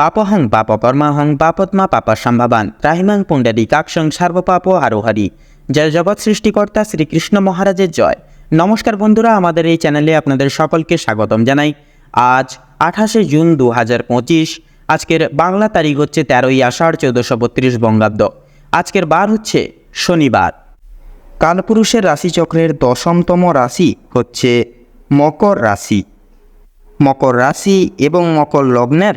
পাপহং পাপকর্মাহং পাপত্মা পাপসম্ভাবান ত্রাহিমাং পুণ্ডরীকাক্ষং সর্বপাপ হারোহারি জয় জগৎ সৃষ্টিকর্তা শ্রীকৃষ্ণ মহারাজের জয়। নমস্কার বন্ধুরা, আমাদের এই চ্যানেলে আপনাদের সকলকে স্বাগতম জানাই। আজ আঠাশে জুন দু হাজার পঁচিশ, আজকের বাংলা তারিখ হচ্ছে তেরোই আষাঢ় চৌদ্দশো বত্রিশ বঙ্গাব্দ। আজকের বার হচ্ছে শনিবার। কালপুরুষের রাশিচক্রের দশমতম রাশি হচ্ছে মকর রাশি। মকর রাশি এবং মকর লগ্নের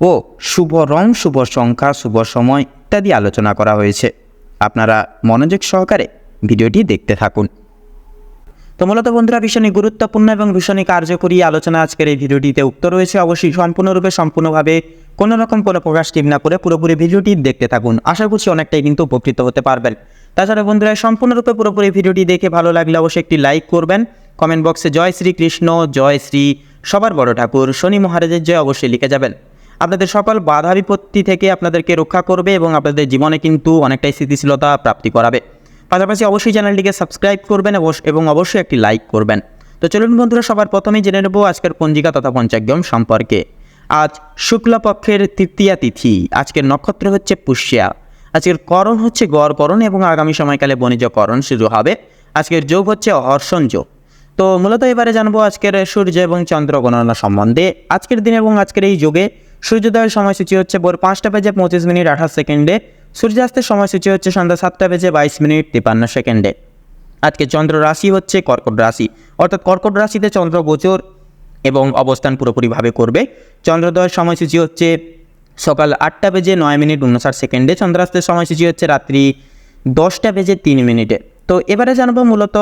ও শুভ রং, শুভ সংখ্যা, শুভ সময় ইত্যাদি আলোচনা করা হয়েছে। আপনারা মনোযোগ সহকারে ভিডিওটি দেখতে থাকুন। তো মূলত বন্ধুরা, ভীষণই গুরুত্বপূর্ণ এবং ভীষণই কার্যকরী আলোচনা আজকের এই ভিডিওটিতে উক্ত রয়েছে। অবশ্যই সম্পূর্ণরূপে, সম্পূর্ণভাবে কোনো রকম কোনো প্রকাশ টিপ না করে পুরোপুরি ভিডিওটি দেখতে থাকুন। আশা করছি অনেকটাই কিন্তু উপকৃত হতে পারবেন। তাছাড়া বন্ধুরা, সম্পূর্ণরূপে পুরোপুরি ভিডিওটি দেখে ভালো লাগলে অবশ্যই একটি লাইক করবেন। কমেন্ট বক্সে জয় শ্রী কৃষ্ণ জয় শ্রী সবার বড় ঠাকুর, শনি মহারাজের জয় অবশ্যই লিখে যাবেন। আপনাদের সকল বাধা বিপত্তি থেকে আপনাদেরকে রক্ষা করবে এবং আপনাদের জীবনে কিন্তু অনেকটাই স্থিতিশীলতা প্রাপ্তি করাবে। পাশাপাশি অবশ্যই চ্যানেলটিকে সাবস্ক্রাইব করবেন এবং অবশ্যই একটি লাইক করবেন। তো চলুন বন্ধুরা, সবার প্রথমেই জেনে নেব আজকের পঞ্জিকা তথা পঞ্চাগ্যম সম্পর্কে। আজ শুক্লপক্ষের তৃতীয়া তিথি, আজকের নক্ষত্র হচ্ছে পুষ্যা। আজকের করণ হচ্ছে গড়করণ এবং আগামী সময়কালে বণিজকরণ শুরু হবে। আজকের যোগ হচ্ছে হর্ষণ যোগ। তো মূলত এবারে জানব আজকের সূর্য এবং চন্দ্র গণনা সম্বন্ধে। আজকের দিন এবং আজকের এই যুগে সূর্যোদয়ের সময়সূচি হচ্ছে ভোর পাঁচটা বেজে পঁচিশ মিনিট আঠাশ সেকেন্ডে। সূর্যাস্তের সময়সূচি হচ্ছে সন্ধ্যা সাতটা বেজে বাইশ মিনিট তিপান্ন সেকেন্ডে। আজকে চন্দ্র রাশি হচ্ছে কর্কট রাশি, অর্থাৎ কর্কট রাশিতে চন্দ্র গোচর এবং অবস্থান পুরোপুরিভাবে করবে। চন্দ্রোদয়ের সময়সূচি হচ্ছে সকাল আটটা বেজে নয় মিনিট উনষাট সেকেন্ডে, চন্দ্রাস্তের সময়সূচি হচ্ছে রাত্রি দশটা বেজে তিন মিনিটে। তো এবারে জানব মূলত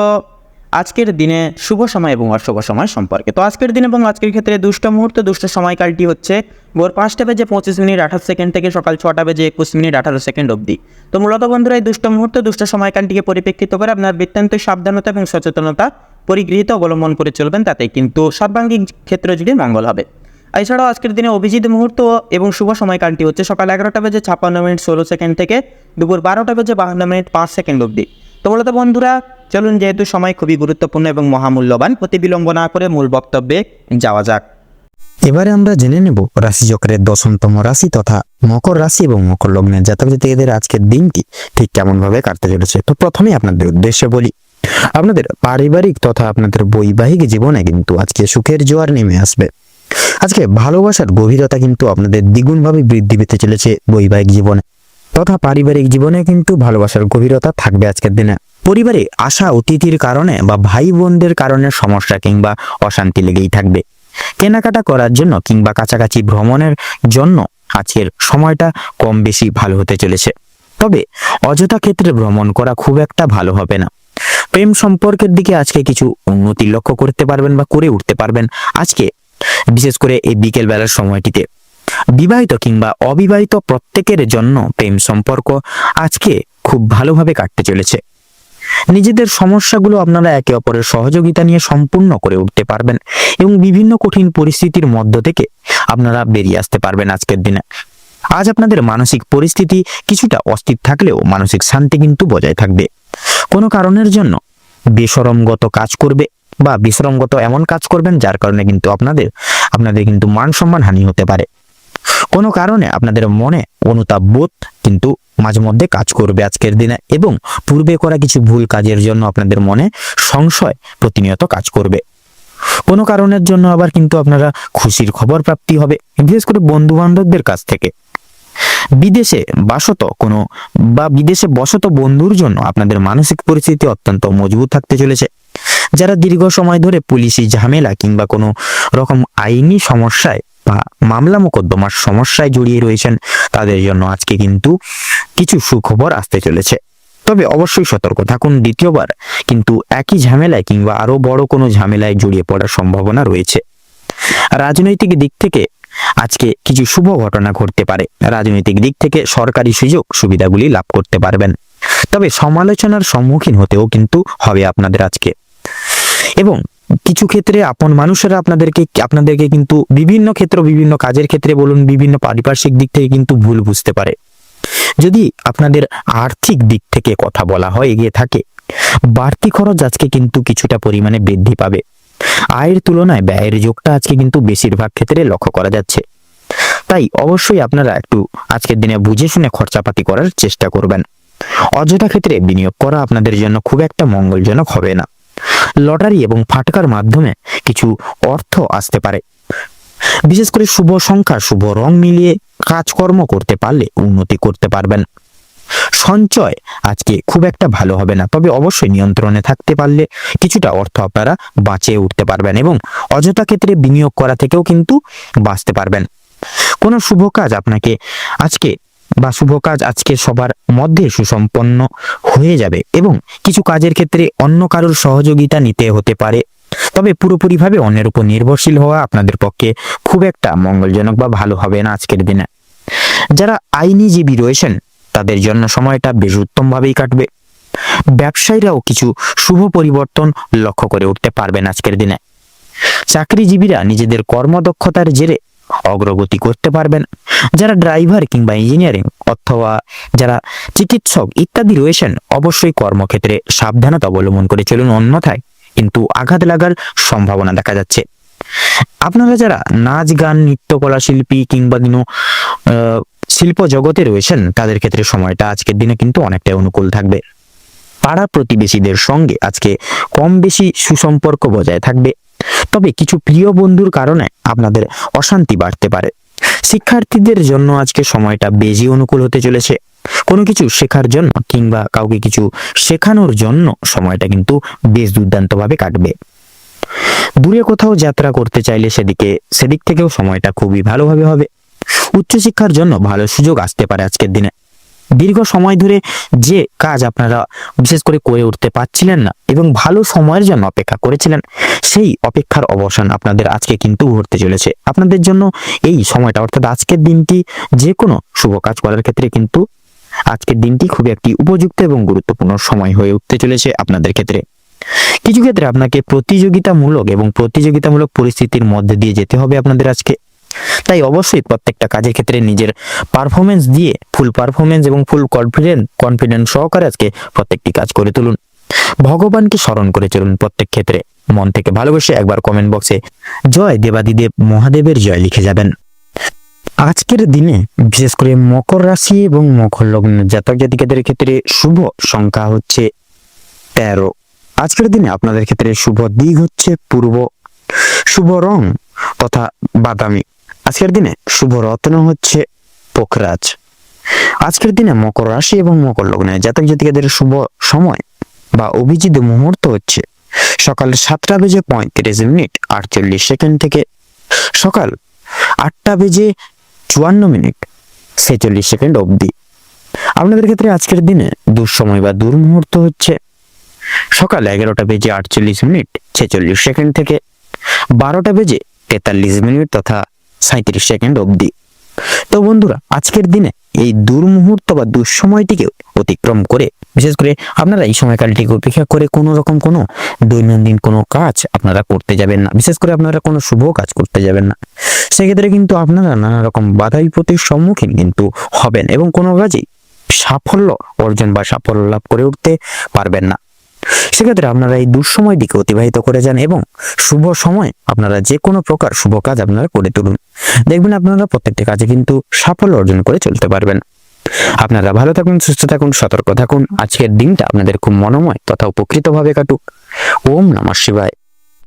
আজকের দিনে শুভ সময় এবং অশুভ সময় সম্পর্কে। তো আজকের দিন এবং আজকের ক্ষেত্রে দুষ্ট মুহূর্ত, দুষ্ট সময়কালটি হচ্ছে ভোর পাঁচটা বেজে পঁচিশ মিনিট, আঠাশ সেকেন্ড থেকে সকাল ছটা বেজে একুশ মিনিট, আঠারো সেকেন্ড অবধি। তো মূলত বন্ধুরা, এই দুষ্ট মুহূর্ত, দুষ্ট সময়কালটিকে পরিপ্রেক্ষিত করে আপনার বৃত্তান্ত সাবধানতা এবং সচেতনতা পরিগৃহীত অবলম্বন করে চলবেন, তাতে কিন্তু সর্বাঙ্গিক ক্ষেত্র জুড়ে মঙ্গল হবে। এছাড়াও আজকের দিনে অভিজিৎ মুহূর্ত এবং শুভ সময়কালটি হচ্ছে সকাল এগারোটা বেজে ছাপ্পান্ন মিনিট ষোলো সেকেন্ড থেকে দুপুর বারোটা বেজে বাহান্ন মিনিট পাঁচ সেকেন্ড অবধি। তো মূলত বন্ধুরা চলুন যেহেতু সময় খুবই গুরুত্বপূর্ণ এবং মহামূল্যবান প্রতি বিলম্ব না করে মূল বক্তব্যে যাওয়া যাক। এবারে আমরা জেনে নেব রাশিচক্রের দশমতম রাশি তথা মকর রাশি এবং মকর লগ্নের জাতক জাতিকাদের আজকের দিনটি ঠিক কেমন ভাবে কাটতে চলেছে। তো প্রথমেই আপনাদের উদ্দেশ্যে বলি, আপনাদের পারিবারিক তথা আপনাদের বৈবাহিক জীবনে কিন্তু আজকে সুখের জোয়ার নেমে আসবে। আজকে ভালোবাসার গভীরতা কিন্তু আপনাদের দ্বিগুণভাবে বৃদ্ধি পেতে চলেছে বৈবাহিক জীবনে। তথা পারিবারিক জীবনে কিন্তু ভালোবাসার গভীরতা থাকবে আজকের দিনে। পরিবারে আসা অতিথির কারণে বা ভাই বোনদের কারণে সমস্যা কিংবা অশান্তি লেগেই থাকবে। কেনাকাটা করার জন্য কিংবা কাছাকাছি ভ্রমণের জন্য আজকের সময়টা কম বেশি ভালো হতে চলেছে। তবে অযথা ক্ষেত্রে ভ্রমণ করা খুব একটা ভালো হবে না। প্রেম সম্পর্কের দিকে আজকে কিছু উন্নতি লক্ষ্য করতে পারবেন বা করে উঠতে পারবেন আজকে, বিশেষ করে এই বিকেল বেলার সময়টিতে। বিবাহিত কিংবা অবিবাহিত প্রত্যেকের জন্য প্রেম সম্পর্ক আজকে খুব ভালোভাবে কাটতে চলেছে। নিজেদের সমস্যাগুলো আপনারা একে অপরের সহযোগিতা নিয়ে সম্পূর্ণ করে উঠতে পারবেন এবং বিভিন্ন কঠিন পরিস্থিতির মধ্য থেকে আপনারা বেরিয়ে আসতে পারবেন আজকের দিনে। আজ আপনাদের মানসিক পরিস্থিতি কিছুটা অস্থির থাকলেও মানসিক শান্তি কিন্তু বজায় থাকবে। কোনো কারণের জন্য বেসরমগত কাজ করবে বা বিশ্রমগত এমন কাজ করবেন যার কারণে কিন্তু আপনাদের আপনাদের কিন্তু মান সম্মান হানি হতে পারে। কোনো কারণে আপনাদের মনে অনুতাপ বোধ কিন্তু মাঝে মধ্যে কাজ করবে আজকের দিনে এবং পূর্বে করা কিছু ভুল কাজের জন্য আপনাদের মনে সংশয় প্রতিনিয়ত কাজ করবে। কোনো কারণের জন্য আবার কিন্তু আপনারা খুশির খবর প্রাপ্তি হবে, বিশেষ করে বন্ধু বান্ধবদের কাছ থেকে। বিদেশে বাসত কোনো বা বিদেশে বসত বন্ধুর জন্য আপনাদের মানসিক পরিস্থিতি অত্যন্ত মজবুত থাকতে চলেছে। যারা দীর্ঘ সময় ধরে পুলিশি ঝামেলা কিংবা কোনো রকম আইনি সমস্যায় বা মামলা মোকদ্দমার সমস্যায় জড়িয়ে রয়েছেন তাদের জন্য আজকে কিন্তু কিছু সুখবর আসতে চলেছে। তবে অবশ্যই সতর্ক থাকুন, দ্বিতীয়বার কিন্তু একই ঝামেলায় কিংবা আরও বড় কোনো ঝামেলায় জড়িয়ে পড়ার সম্ভাবনা রয়েছে। রাজনৈতিক দিক থেকে আজকে কিছু শুভ ঘটনা ঘটতে পারে। রাজনৈতিক দিক থেকে সরকারি সুযোগ সুবিধাগুলি লাভ করতে পারবেন। তবে সমালোচনার সম্মুখীন হতেও কিন্তু হবে আপনাদের আজকে। এবং কিছু ক্ষেত্রে আপন মানুষেরা আপনাদেরকে আপনাদেরকে কিন্তু বিভিন্ন ক্ষেত্র, বিভিন্ন কাজের ক্ষেত্রে বলুন, বিভিন্ন পারিপার্শ্বিক দিক থেকে কিন্তু ভুল বুঝতে পারে। যদি আপনাদের আর্থিক দিক থেকে কথা বলা হয়, এগিয়ে থাকে, বাড়তি খরচ আজকে কিন্তু কিছুটা পরিমাণে বৃদ্ধি পাবে। আয়ের তুলনায় ব্যয়ের যোগটা আজকে কিন্তু বেশিরভাগ ক্ষেত্রে লক্ষ্য করা যাচ্ছে। তাই অবশ্যই আপনারা একটু আজকের দিনে বুঝে শুনে খরচাপাতি করার চেষ্টা করবেন। অযথা ক্ষেত্রে বিনিয়োগ করা আপনাদের জন্য খুব একটা মঙ্গলজনক হবে না। লটারি এবং ফাটকার মাধ্যমে কিছু অর্থ আসতে পারে। বিশেষ করে শুভ সংখ্যা, শুভ রং মিলিয়ে কাজকর্ম করতে পারলে উন্নতি করতে পারবেন। সঞ্চয় আজকে খুব একটা ভালো হবে না, তবে অবশ্যই নিয়ন্ত্রণে থাকতে পারলে কিছুটা অর্থ আপনারা বাঁচিয়ে উঠতে পারবেন এবং অযথা ক্ষেত্রে বিনিয়োগ করা থেকেও কিন্তু বাঁচতে পারবেন। কোনো শুভ কাজ আপনাকে আজকে বা শুভ কাজ আজকে সবার মধ্যে সুসম্পন্ন হয়ে যাবে এবং কিছু কাজের ক্ষেত্রে অন্য কারোর সহযোগিতা নিতে হতে পারে। তবে পুরোপুরিভাবে অন্যের উপর নির্ভরশীল হওয়া আপনাদের পক্ষে খুব একটা মঙ্গলজনক বা ভালো হবে না আজকের দিনে। যারা আইনিজীবী রয়েছেন, তাদের জন্য সময়টা বেশ উত্তমভাবেই কাটবে। ব্যবসায়ীরাও কিছু শুভ পরিবর্তন লক্ষ্য করে উঠতে পারবেন আজকের দিনে। চাকরিজীবীরা নিজেদের কর্মদক্ষতার জেরে অগ্রগতি করতে পারবেন। যারা ড্রাইভার কিংবা ইঞ্জিনিয়ারিং অথবা যারা চিকিৎসক ইত্যাদি রয়েছেন, অবশ্যই কর্মক্ষেত্রে সাবধানতা অবলম্বন করে চলুন। অন্যথায় কিন্তু আঘাত লাগার সম্ভাবনা দেখা যাচ্ছে। আপনারা যারা নাচ, গান, নৃত্যকলা শিল্পী কিংবা দিনও শিল্প জগতে রয়েছেন, তাদের ক্ষেত্রে সময়টা আজকের দিনে কিন্তু অনেকটাই অনুকূল থাকবে। পাড়া প্রতিবেশীদের সঙ্গে আজকে কম বেশি সুসম্পর্ক বজায় থাকবে। তবে কিছু প্রিয় বন্ধুর কারণে আপনাদের অশান্তি বাড়তে পারে। শিক্ষার্থীদের জন্য আজকে সময়টা বেশি অনুকূল হতে চলেছে। কোনো কিছু শেখার জন্য কিংবা কাউকে কিছু শেখানোর জন্য সময়টা কিন্তু বেশ দুর্দান্তভাবে কাটবে। দূরে কোথাও যাত্রা করতে চাইলে সেদিকে, সেদিক থেকেও সময়টা খুবই ভালোভাবে হবে। উচ্চশিক্ষার জন্য ভালো সুযোগ আসতে পারে আজকের দিনে। দীর্ঘ সময় ধরে যে কাজ আপনারা বিশেষ করে করে উঠতে পারছিলেন না এবং ভালো সময়ের জন্য অপেক্ষা করেছিলেন, সেই অপেক্ষার অবসান আপনাদের আজকে কিন্তু ঘটতে চলেছে। আপনাদের জন্য এই সময়টা, অর্থাৎ আজকের দিনটি যে কোনো শুভ কাজ করার ক্ষেত্রে কিন্তু আজকের দিনটি খুবই একটি উপযুক্ত এবং গুরুত্বপূর্ণ সময় হয়ে উঠতে চলেছে আপনাদের ক্ষেত্রে। কিছু ক্ষেত্রে আপনাকে প্রতিযোগিতামূলক এবং প্রতিযোগিতামূলক পরিস্থিতির মধ্যে দিয়ে যেতে হবে আপনাদের আজকে। তাই অবশ্যই প্রত্যেকটা কাজের ক্ষেত্রে নিজের পারফরমেন্স দিয়ে ফুল পারফরমেন্স এবং ফুল কনফিডেন্ট কনফিডেন্স সহকারে আজকে প্রত্যেকটি কাজ করে তুলুন। ভগবানকে স্মরণ করে চলুন প্রত্যেক ক্ষেত্রে। মন থেকে ভালোবেসে একবার কমেন্ট বক্সে জয় দেবাদিদেব মহাদেবের জয় লিখে যাবেন। আজকের দিনে বিশেষ করে মকর রাশি এবং মকর লগ্ন জাতক জাতিকাদের ক্ষেত্রে শুভ সংখ্যা হচ্ছে তেরো। আজকের দিনে আপনাদের ক্ষেত্রে শুভ দিক হচ্ছে পূর্ব। শুভ রং তথা বাদামি। আজকের দিনে শুভ রত্ন হচ্ছে পোখরাজ। আজকের দিনে মকর রাশি এবং মকর লগ্নে। জাতক জাতিকাদের শুভ সময় বা অভিজিৎ মুহূর্ত হচ্ছে সকাল সাতটা বেজে পঁয়ত্রিশ মিনিট আটচল্লিশ সেকেন্ড থেকে সকাল আটটা বেজে চুয়ান্ন মিনিট ছেচল্লিশ সেকেন্ড অবধি। আপনাদের ক্ষেত্রে আজকের দিনে দুঃসময় বা দুর্মুহূর্ত হচ্ছে সকাল এগারোটা বেজে আটচল্লিশ মিনিট ছেচল্লিশ সেকেন্ড থেকে বারোটা বেজে তেতাল্লিশ মিনিট তথা সাঁত্রিশ সেকেন্ড অবধি। তো বন্ধুরা, আজকের দিনে এই দুর্মুহূর্ত বা দুঃসময়টিকে অতিক্রম করে, বিশেষ করে আপনারা এই সময়কালটিকে উপেক্ষা করে কোনো রকম কোনো দৈনন্দিন কোনো কাজ আপনারা করতে যাবেন না। বিশেষ করে আপনারা কোনো শুভ কাজ করতে যাবেন না। সেক্ষেত্রে কিন্তু আপনারা নানা রকম বাধা বিপত্তির সম্মুখীন কিন্তু হবেন এবং কোনো কাজেই সাফল্য অর্জন বা সাফল্য লাভ করে উঠতে পারবেন না। সেক্ষেত্রে আপনারা এই দুঃসময়টিকে অতিবাহিত করে যান এবং শুভ সময় আপনারা যে কোনো প্রকার শুভ কাজ আপনারা করে তুলুন। দেখবেন আপনারা প্রত্যেকটি কাজে কিন্তু সাফল্য অর্জন করে চলতে পারবেন। আপনারা ভালো থাকুন, সুস্থ থাকুন, সতর্ক থাকুন। আজকের দিনটা আপনাদের খুব মনোময় তথা উপকৃতভাবে কাটুক। ওম নমঃ শিবায়।